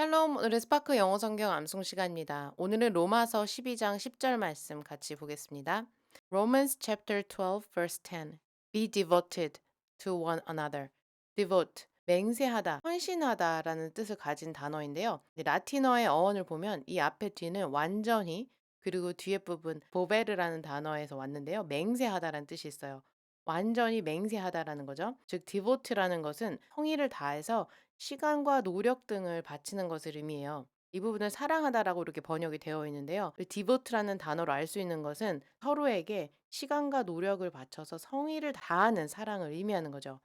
샬롬, 오늘의 스파크 영어 성경 암송 시간입니다. 오늘은 로마서 12장 10절 말씀 같이 보겠습니다. Romans chapter 12 verse 10. Be devoted to one another. devote 맹세하다, 헌신하다 라는 뜻을 가진 단어인데요. 라틴어의 어원을 보면 이 앞에 뒤는 완전히 그리고 뒤에 부분 보베르라는 단어에서 왔는데요. 맹세하다라는 뜻이 있어요. 완전히 맹세하다라는 거죠. 즉 devote라는 것은 성의를 다해서 시간과 노력 등을 바치는 것을 의미해요. 이 부분을 사랑하다라고 이렇게 번역이 되어 있는데요. 이 devote라는 단어로 알 수 있는 것은 서로에게 시간과 노력을 바쳐서 성의를 다하는 사랑을 의미하는 거죠.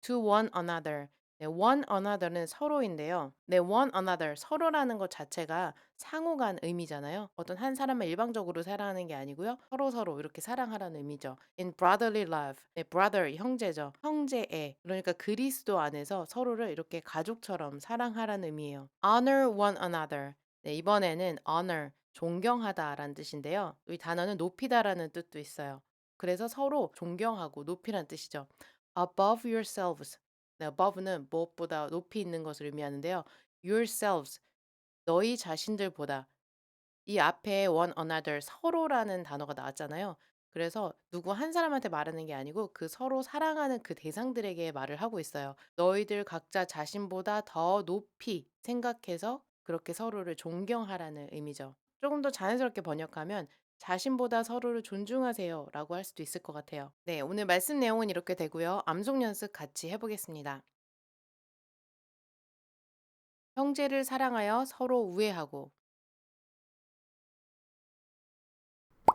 to one another. 네, one another는 서로인데요. 네, one another 서로라는 것 자체가 상호간 의미잖아요. 어떤 한 사람을 일방적으로 사랑하는 게 아니고요. 서로 서로 이렇게 사랑하라는 의미죠. in brotherly love. 네, brother 형제죠. 형제애. 그러니까 그리스도 안에서 서로를 이렇게 가족처럼 사랑하라는 의미예요. honor one another. 네, 이번에는 honor 존경하다라는 뜻인데요. 이 단어는 높이다라는 뜻도 있어요. 그래서 서로 존경하고 높이란 뜻이죠. above yourselves. 네, above는 무엇보다 높이 있는 것을 의미하는데요. yourselves, 너희 자신들보다. 이 앞에 one another, 서로라는 단어가 나왔잖아요. 그래서 누구 한 사람한테 말하는 게 아니고 그 서로 사랑하는 그 대상들에게 말을 하고 있어요. 너희들 각자 자신보다 더 높이 생각해서 그렇게 서로를 존경하라는 의미죠. 조금 더 자연스럽게 번역하면 자신보다 서로를 존중하세요 라고 할 수도 있을 것 같아요. 네, 오늘 말씀 내용은 이렇게 되고요. 암송 연습 같이 해보겠습니다. 형제를 사랑하여 서로 우애하고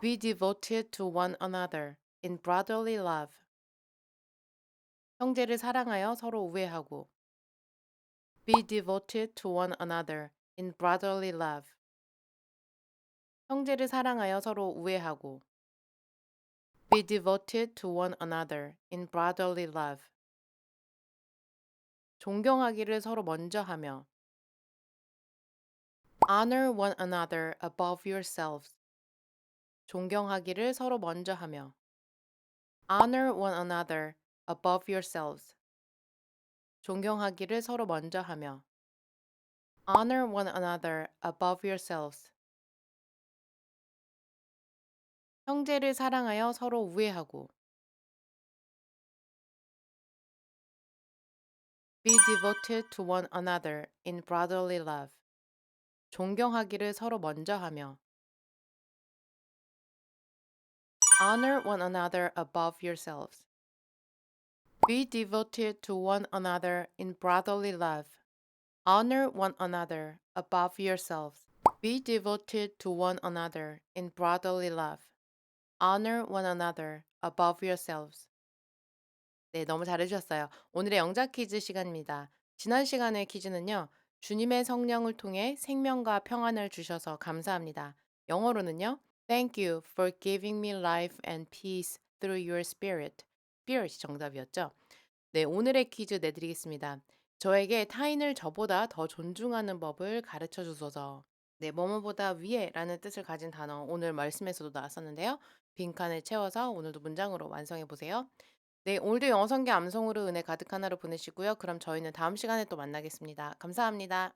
Be devoted to one another in brotherly love. 형제를 사랑하여 서로 우애하고 Be devoted to one another in brotherly love. 형제를 사랑하여 서로 우애하고 Be devoted to one another in brotherly love. 존경하기를 서로 먼저 하며 Honor one another above yourselves. 존경하기를 서로 먼저 하며 Honor one another above yourselves. 존경하기를 서로 먼저 하며 Honor one another above yourselves. 형제를 사랑하여 서로 우애하고 Be devoted to one another in brotherly love. 존경하기를 서로 먼저 하며 Honor one another above yourselves. Be devoted to one another in brotherly love. Honor one another above yourselves. Be devoted to one another in brotherly love. Honor one another above yourselves. 네, 너무 잘해주셨어요. 오늘의 영작 퀴즈 시간입니다. 지난 시간의 퀴즈는요, 주님의 성령을 통해 생명과 평안을 주셔서 감사합니다. 영어로는요, Thank you for giving me life and peace through your spirit. spirit이 정답이었죠. 네, 오늘의 퀴즈 내드리겠습니다. 저에게 타인을 저보다 더 존중하는 법을 가르쳐 주소서. 네, 뭐뭐보다 위에라는 뜻을 가진 단어 오늘 말씀에서도 나왔었는데요. 빈칸을 채워서 오늘도 문장으로 완성해 보세요. 네, 오늘도 영어 성경 암송으로 은혜 가득한 하루 보내시고요. 그럼 저희는 다음 시간에 또 만나겠습니다. 감사합니다.